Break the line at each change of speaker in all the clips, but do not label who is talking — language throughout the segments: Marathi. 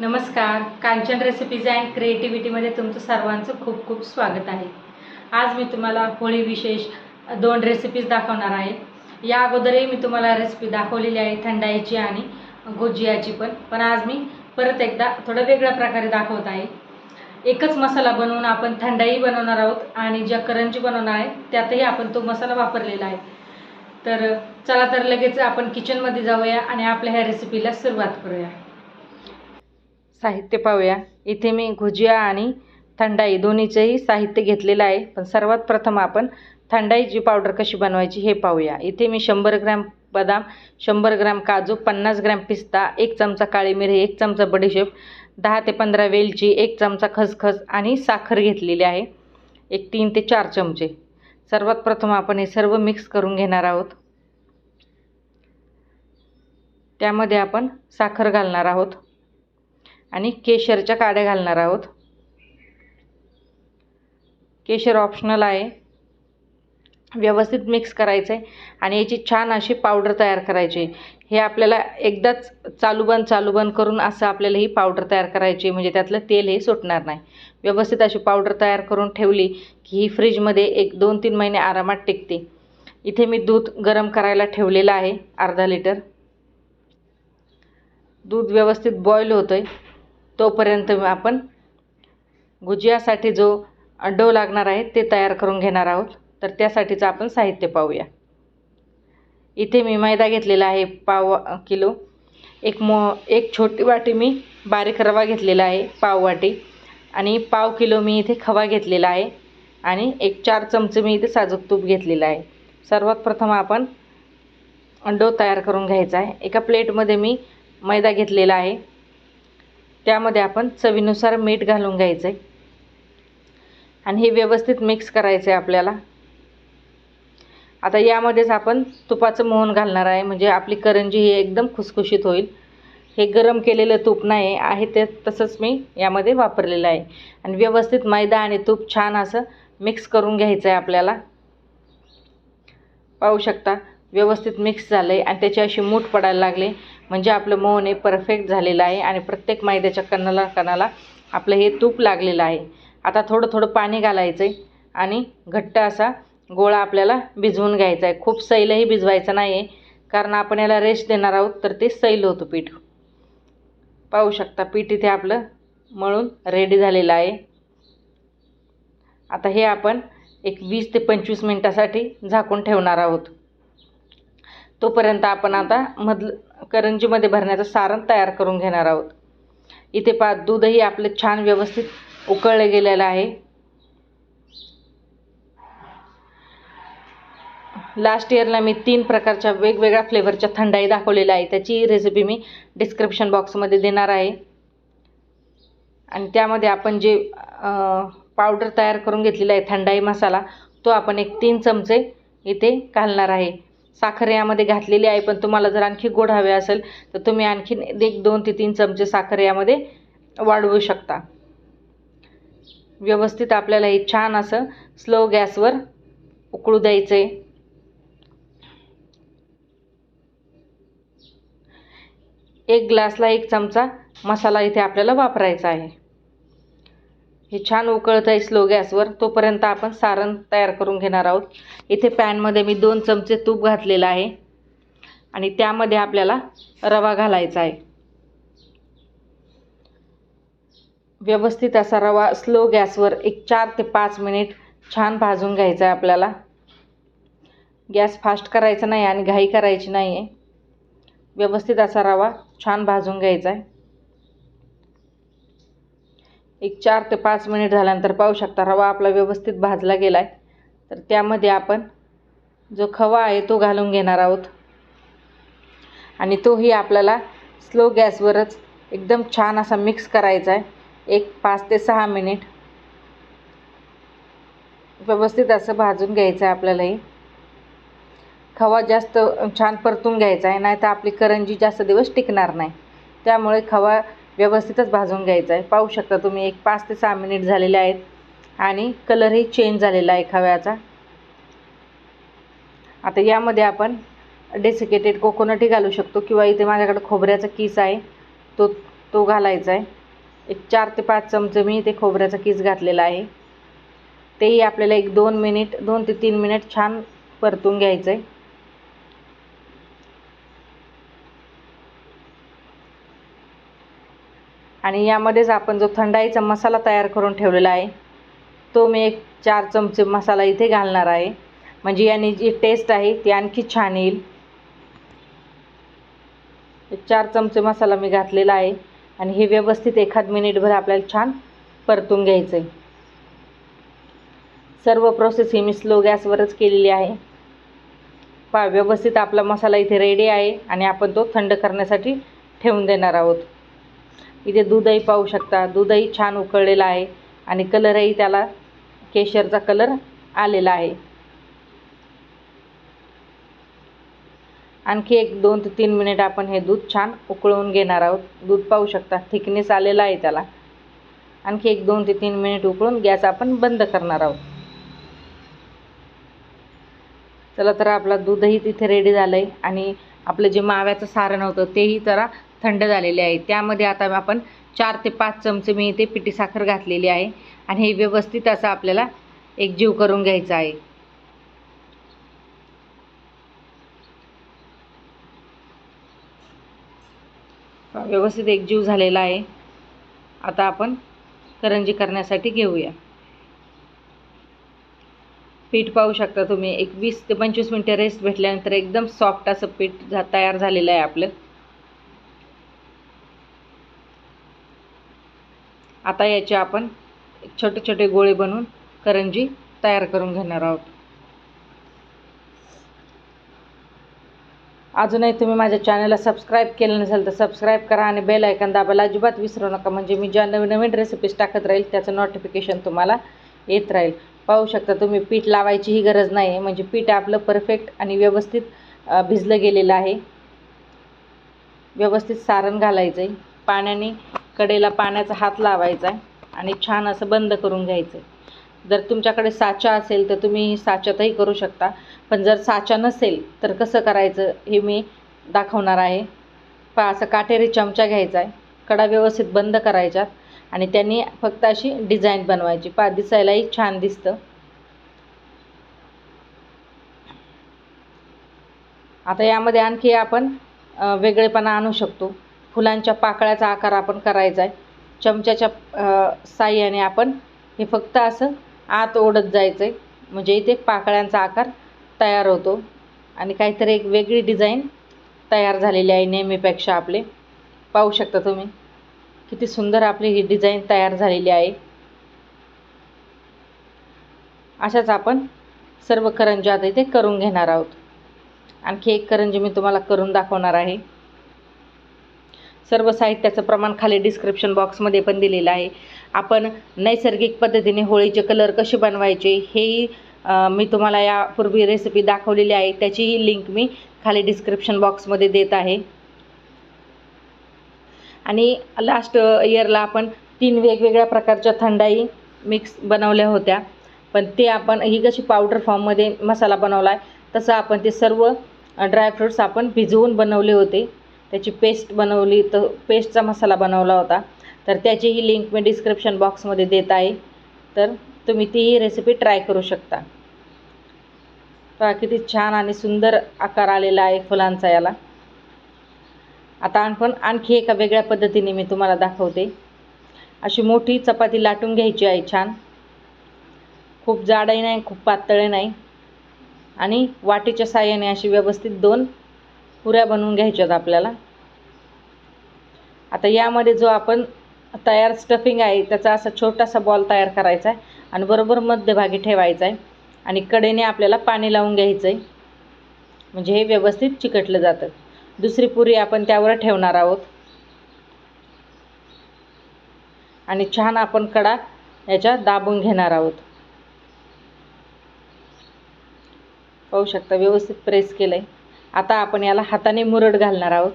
नमस्कार. कांचन रेसिपीज अँड क्रिएटिव्हिटीमध्ये तुमचं सर्वांचं खूप खूप स्वागत आहे. आज मी तुम्हाला होळी विशेष दोन रेसिपीज दाखवणार आहे. या अगोदरही मी तुम्हाला रेसिपी दाखवलेली आहे थंडाईची आणि गुजियाची पण. पण आज मी परत एकदा थोडं वेगळ्या प्रकारे दाखवत आहे. एकच मसाला बनवून आपण थंडाई बनवणार आहोत आणि ज्या करंजी बनवणार आहे त्यातही आपण तो मसाला वापरलेला आहे. तर चला तर लगेच आपण किचनमध्ये जाऊया आणि आपल्या ह्या रेसिपीला सुरुवात करूया. साहित्य पाहूया. इथे मी भुजिया आणि थंडाई दोन्हीचंही साहित्य घेतलेलं आहे. पण सर्वात प्रथम आपण थंडाईची पावडर कशी बनवायची हे पाहूया. इथे मी शंभर ग्रॅम बदाम शंभर ग्रॅम काजू पन्नास ग्रॅम पिस्ता एक चमचा काळी मिरी एक चमचा बडीशेप दहा ते पंधरा वेलची एक चमचा खसखस आणि साखर घेतलेली आहे. एक तीन ते चार चमचे. सर्वात प्रथम आपण हे सर्व मिक्स करून घेणार आहोत. त्यामध्ये आपण साखर घालणार आहोत. आणि केशरच्या काड्या घालणार आहोत. केशर ऑप्शनल आहे. व्यवस्थित मिक्स करायचं आहे आणि याची छान अशी पावडर तयार करायची. आहे हे आपल्याला एकदाच चालू बंद चालू बंद करून असं आपल्याला ही पावडर तयार करायची. आहे म्हणजे त्यातलं तेल हे सुटणार नाही. व्यवस्थित अशी पावडर तयार करून ठेवली की ही फ्रीजमध्ये एक दोन तीन महिने आरामात टिकते. इथे मी दूध गरम करायला ठेवलेलं आहे अर्धा लिटर दूध व्यवस्थित बॉईल होतं आहे तोपर्यंत आपण गुजियासाठी जो डो लागणार आहे ते तयार करून घेणार आहोत. तर त्यासाठीचं आपण साहित्य पाहूया. इथे मी मैदा घेतलेला आहे पाव किलो. एक मो एक छोटी वाटी मी बारीक रवा घेतलेला आहे पाव वाटी. आणि पाव किलो मी इथे खवा घेतलेला आहे. आणि एक चार चमचे मी इथे साजूक तूप घेतलेलं आहे. सर्वात प्रथम आपण डो तयार करून घ्यायचा आहे. एका प्लेटमध्ये मी मैदा घेतलेला आहे. त्यामध्ये आपण चवीनुसार मीठ घालून घ्यायचं आहे आणि हे व्यवस्थित मिक्स करायचं आहे आपल्याला. आता यामध्येच आपण तुपाचं मोहन घालणार आहे. म्हणजे आपली करंजी ही एकदम खुसखुशीत होईल. हे गरम केलेलं तूप नाही आहे ते तसंच मी यामध्ये वापरलेलं आहे. आणि व्यवस्थित मैदा आणि तूप छान असं मिक्स करून घ्यायचं आहे आपल्याला. पाहू शकता. व्यवस्थित मिक्स झालं आहे आणि त्याची अशी मूठ पडायला लागले. म्हणजे आपलं मोहन हे परफेक्ट झालेलं आहे आणि प्रत्येक मैद्याच्या कणाला कणाला आपलं हे तूप लागलेलं आहे. आता थोडं थोडं पाणी घालायचं आहे आणि घट्ट असा गोळा आपल्याला भिजवून घ्यायचा आहे. खूप सैलही भिजवायचं नाही आहे कारण आपण याला रेस्ट देणार आहोत तर ते सैल होतं पीठ. पाहू शकता पीठ इथे आपलं मळून रेडी झालेलं आहे. आता हे आपण एक वीस ते पंचवीस मिनटासाठी झाकून ठेवणार आहोत. तोपर्यंत आपण आता मधलं करंजीमध्ये भरण्याचं सारण तयार करून घेणार आहोत. इथे पा दूधही आपलं छान व्यवस्थित उकळलं गेलेलं आहे. लास्ट इयरला मी तीन प्रकारच्या वेगवेगळ्या फ्लेवरच्या थंडाई दाखवलेल्या आहे त्याची रेसिपी मी डिस्क्रिप्शन बॉक्समध्ये देणार आहे. आणि त्यामध्ये आपण जे पावडर तयार करून घेतलेला आहे थंडाई मसाला तो आपण एक तीन चमचे इथे घालणार आहे. साखर यामध्ये घातलेली आहे पण तुम्हाला जर आणखी गोड हवे असेल तर तुम्ही आणखीन एक दोन ते तीन चमचे साखर यामध्ये वाढवू शकता. व्यवस्थित आपल्याला हे छान असं स्लो गॅसवर उकळू द्यायचं आहे एक ग्लासला एक चमचा मसाला इथे आपल्याला वापरायचा आहे. हे छान उकळत आहे स्लो गॅसवर. तोपर्यंत आपण सारण तयार करून घेणार आहोत. इथे पॅनमध्ये मी दोन चमचे तूप घातलेलं आहे. आणि त्यामध्ये आपल्याला रवा घालायचा आहे. व्यवस्थित असा रवा स्लो गॅसवर एक चार ते पाच मिनिट छान भाजून घ्यायचा आहे आपल्याला. गॅस फास्ट करायचा नाही आणि घाई करायची नाही आहे व्यवस्थित असा रवा छान भाजून घ्यायचा आहे. एक चार ते पाच मिनिट झाल्यानंतर पाहू शकता रवा आपला व्यवस्थित भाजला गेला आहे तर त्यामध्ये आपण जो खवा आहे तो घालून घेणार आहोत. आणि तोही आपल्याला स्लो गॅसवरच एकदम छान असा मिक्स करायचा आहे एक पाच ते सहा मिनिट. व्यवस्थित असं भाजून घ्यायचं आहे आपल्यालाही. खवा जास्त छान परतून घ्यायचा आहे नाही तर आपली करंजी जास्त दिवस टिकणार नाही. त्यामुळे खवा व्यवस्थितच भाजून घ्यायचा आहे. पाहू शकता तुम्ही एक पाच ते सहा मिनिट झालेले आहेत. आणि कलरही चेंज झालेला आहे खव्याचा. आता यामध्ये आपण डेसिकेटेड कोकोनटही घालू शकतो किंवा इथे माझ्याकडे खोबऱ्याचा किस आहे तो तो घालायचा आहे. एक चार ते पाच चमचे मी इथे खोबऱ्याचा किस घातलेला आहे. तेही आपल्याला एक दोन मिनिट दोन ते तीन मिनिट छान परतून घ्यायचं आहे आणि यामध्येच आपण जो थंडाईचा मसाला तयार करून ठेवलेला आहे तो मी एक चार चमचे मसाला इथे घालणार आहे. म्हणजे याने जी टेस्ट आहे ती आणखी छान येईल. चार चमचे मसाला मी घातलेला आहे आणि हे व्यवस्थित एखाद मिनिटभर आपल्याला छान परतून घ्यायचं आहे सर्व प्रोसेस ही मी स्लो गॅसवरच केलेली आहे. पा व्यवस्थित आपला मसाला इथे रेडी आहे आणि आपण तो थंड करण्यासाठी ठेवून देणार आहोत. इथे दूधही पाहू शकता. दूधही छान उकळलेलं आहे आणि कलरही त्याला केशरचा कलर आलेला आहे. आणखी एक दोन ते तीन मिनिट आपण हे दूध छान उकळवून घेणार आहोत. दूध पाहू शकता थिकनेस आलेला आहे त्याला. आणखी एक दोन ते तीन मिनिट उकळून गॅस आपण बंद करणार आहोत. चला तर आपला दूधही तिथे रेडी झालं आहे आणि आपलं जे माव्याचं सारण होतं तेही जरा थंड झालेले आहे. त्यामध्ये आता आपण चार ते पाच चमचे मी इथे पिठी साखर घातलेली आहे. आणि हे व्यवस्थित असं आपल्याला एकजीव करून घ्यायचं आहे. व्यवस्थित एकजीव झालेला आहे. आता आपण करंजी करण्यासाठी घेऊया. पीठ पाहू शकता तुम्ही. एक वीस ते पंचवीस मिनटं रेस्ट भेटल्यानंतर एकदम सॉफ्ट असं पीठ झा तयार झालेलं आहे आपलं. आता याचे आपण छोटे छोटे गोळे बनवून करंजी तयार करून घेणार आहोत. अजूनही तुम्ही माझ्या चॅनलला सबस्क्राईब केलं नसेल तर सबस्क्राईब करा आणि बेल ऐकन दाबायला अजिबात विसरू नका. म्हणजे मी ज्या नवीन नवीन रेसिपीज टाकत राहील त्याचं नोटिफिकेशन तुम्हाला येत राहील. पाहू शकता तुम्ही पीठ लावायचीही गरज नाही आहे म्हणजे पीठ आपलं परफेक्ट आणि व्यवस्थित भिजलं गेलेलं आहे. व्यवस्थित सारण घालायचं आहे पाण्याने कडेला पाण्याचा हात लावायचा आहे आणि छान असं बंद करून घ्यायचं आहे. जर तुमच्याकडे साचा असेल तर तुम्ही साच्यातही करू शकता पण जर साचा नसेल तर कसं करायचं हे मी दाखवणार आहे. पहा असं काटेरी चमचा घ्यायचा आहे. कडा व्यवस्थित बंद करायच्यात आणि त्यांनी फक्त अशी डिझाईन बनवायची. पा दिसायलाही छान दिसतं. आता यामध्ये आणखी आपण वेगळेपणा आणू शकतो. फुलांच्या पाकळ्याचा आकार आपण करायचा आहे. चमच्याच्या साह्याने आपण हे फक्त असं आत ओढत जायचं आहे म्हणजे इथे पाकळ्यांचा आकार तयार होतो. आणि काहीतरी एक वेगळी डिझाईन तयार झालेली आहे नेहमीपेक्षा आपले. पाहू शकता तुम्ही. किती सुंदर आपली ही डिझाईन तयार झालेली आहे. अशाच आपण सर्व करंजी आता इथे करून घेणार आहोत. आणखी एक करंजी मी तुम्हाला करून दाखवणार आहे. सर्व साहित्याचं प्रमाण खाली डिस्क्रिप्शन बॉक्समध्ये पण दिलेलं आहे. आपण नैसर्गिक पद्धतीने होळीचे कलर कसे बनवायचे हेही मी तुम्हाला यापूर्वी रेसिपी दाखवलेली आहे. त्याचीही लिंक मी खाली डिस्क्रिप्शन बॉक्समध्ये देत आहे. आणि लास्ट इयरला आपण तीन वेगवेगळ्या प्रकारच्या थंडाई मिक्स बनवल्या होत्या. पण ते आपण ही कशी पावडर फॉर्ममध्ये मसाला बनवला आहे तसं आपण ते सर्व ड्रायफ्रूट्स आपण भिजवून बनवले होते. त्याची पेस्ट बनवली तर पेस्टचा मसाला बनवला होता. तर त्याचीही लिंक मी डिस्क्रिप्शन बॉक्समध्ये देत आहे. तर तुम्ही तीही रेसिपी ट्राय करू शकता. पहा किती छान आणि सुंदर आकार आलेला आहे फुलांचा याला. आता आपण आणखी एका वेगळ्या पद्धतीने मी तुम्हाला दाखवते. अशी मोठी चपाती लाटून घ्यायची आहे छान. खूप जाडही नाही खूप पातळही नाही. आणि वाटीच्या साह्याने अशी व्यवस्थित दोन पुऱ्या बनवून घ्यायच्यात आपल्याला. आता यामध्ये जो आपण तयार स्टफिंग आहे त्याचा असा छोटासा बॉल तयार करायचा आहे आणि बरोबर मध्यभागी ठेवायचा आहे आणि कडेने आपल्याला पाणी लावून घ्यायचं आहे. म्हणजे हे व्यवस्थित चिकटलं जातं. दुसरी पुरी आपण त्यावर ठेवणार आहोत. आणि छान आपण कडा याच्या दाबून घेणार आहोत. पाहू शकता व्यवस्थित प्रेस केलं आहे आता आपण याला हाताने मुरड घालणार आहोत.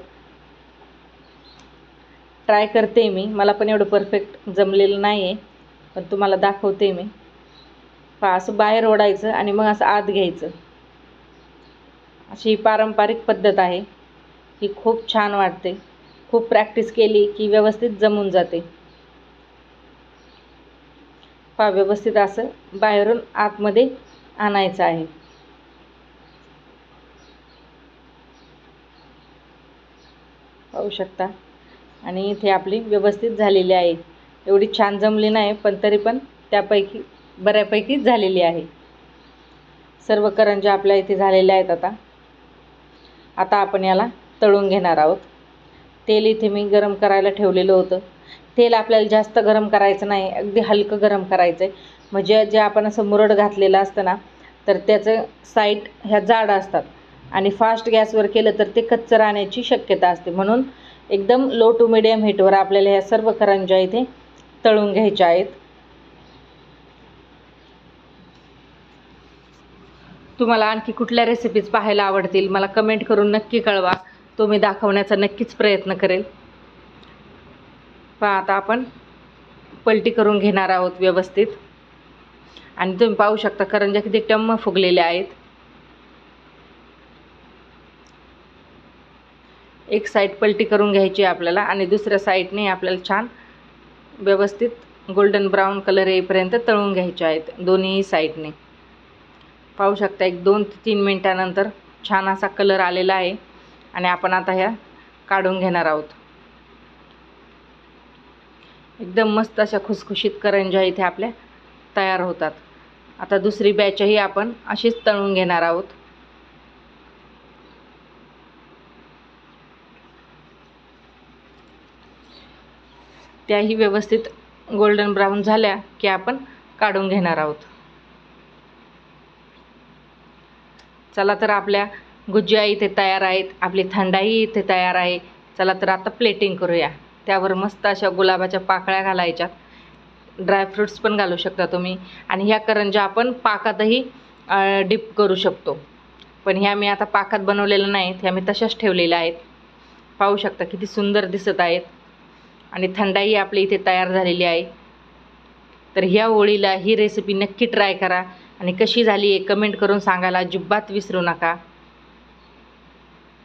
ट्राय करते मी. मला पण एवढं परफेक्ट जमलेलं नाही आहे पण तुम्हाला दाखवते मी. पहा असं बाहेर ओढायचं आणि मग असं आत घ्यायचं. अशी ही पारंपरिक पद्धत आहे. ही खूप छान वाटते. खूप प्रॅक्टिस केली की व्यवस्थित जमून जाते. पा व्यवस्थित असं बाहेरून आतमध्ये आणायचं आहे. पाहू शकता. आणि इथे आपली व्यवस्थित झालेली आहे. एवढी छान जमली नाही पण तरी पण त्यापैकी बऱ्यापैकी झालेली आहे. सर्व करंज्या आपल्या इथे झालेल्या आहेत आता. आता आपण याला तळून घेणार आहोत. तेल इथे मी गरम करायला ठेवलेलं होतं. तेल आपल्याला जास्त गरम करायचं नाही अगदी हलकं गरम करायचं आहे म्हणजे जे आपण असं मुरड घातलेलं असतं ना तर त्याचं साईड ह्या जाड असतात. आणि फास्ट गॅसवर केलं तर ते कच्चं राहण्याची शक्यता असते. म्हणून एकदम लो टू मिडियम हीटवर आपल्याला ह्या सर्व करंज्या इथे तळून घ्यायच्या आहेत. तुम्हाला आणखी कुठल्या रेसिपीज पाहायला आवडतील? मला कमेंट करून नक्की कळवा. तो मी दाखवण्याचा नक्कीच प्रयत्न करेल. पहा आता आपण पलटी करून घेणार आहोत व्यवस्थित. आणि तुम्ही पाहू शकता करंज्या किती टम्म फुगलेल्या आहेत. एक साईड पलटी करून घ्यायची आहे आपल्याला आणि दुसऱ्या साईडने आपल्याला छान व्यवस्थित गोल्डन ब्राऊन कलर येईपर्यंत तळून घ्यायचे आहेत दोन्ही साईडने पाहू शकता एक दोन ते तीन मिनटानंतर छान असा कलर आलेला आहे आणि आपण आता ह्या काढून घेणार आहोत. एकदम मस्त अशा खुसखुशीत करंज्या इथे आपल्या तयार होतात. आता दुसरी बॅचही आपण अशीच तळून घेणार आहोत. त्याही व्यवस्थित गोल्डन ब्राऊन झाल्या की आपण काढून घेणार आहोत. चला तर आपल्या गुजिया इथे तयार आहेत आपली थंडाई इथे तयार आहे. चला तर आता प्लेटिंग करूया. त्यावर मस्त अशा गुलाबाच्या पाकळ्या घालायच्या ड्रायफ्रूट्स पण घालू शकता तुम्ही. आणि ह्या करंज्या आपण पाकातही डिप करू शकतो. पण ह्या मी आता पाकात बनवलेल्या नाहीत ह्या मी तशाच ठेवलेल्या आहेत. पाहू शकता किती सुंदर दिसत आहेत. आणि थंडाई आपल्या इथे तयार झालेली आहे. तर ह्या होळीला ही रेसिपी नक्की ट्राय करा आणि कशी झाली आहे कमेंट करून सांगायला अजिबात विसरू नका.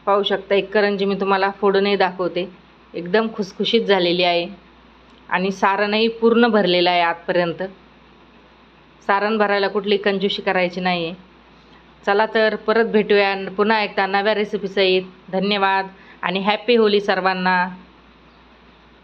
पाहू शकता एक करंजी मी तुम्हाला फोडूनही दाखवते. एकदम खुसखुशीत झालेली आहे. आणि सारणही पूर्ण भरलेलं आहे आतपर्यंत. सारण भरायला कुठली कंजूशी करायची नाही आहे चला तर परत भेटूया. पुन्हा एकदा नव्या रेसिपीसहित धन्यवाद आणि हॅपी होली सर्वांना.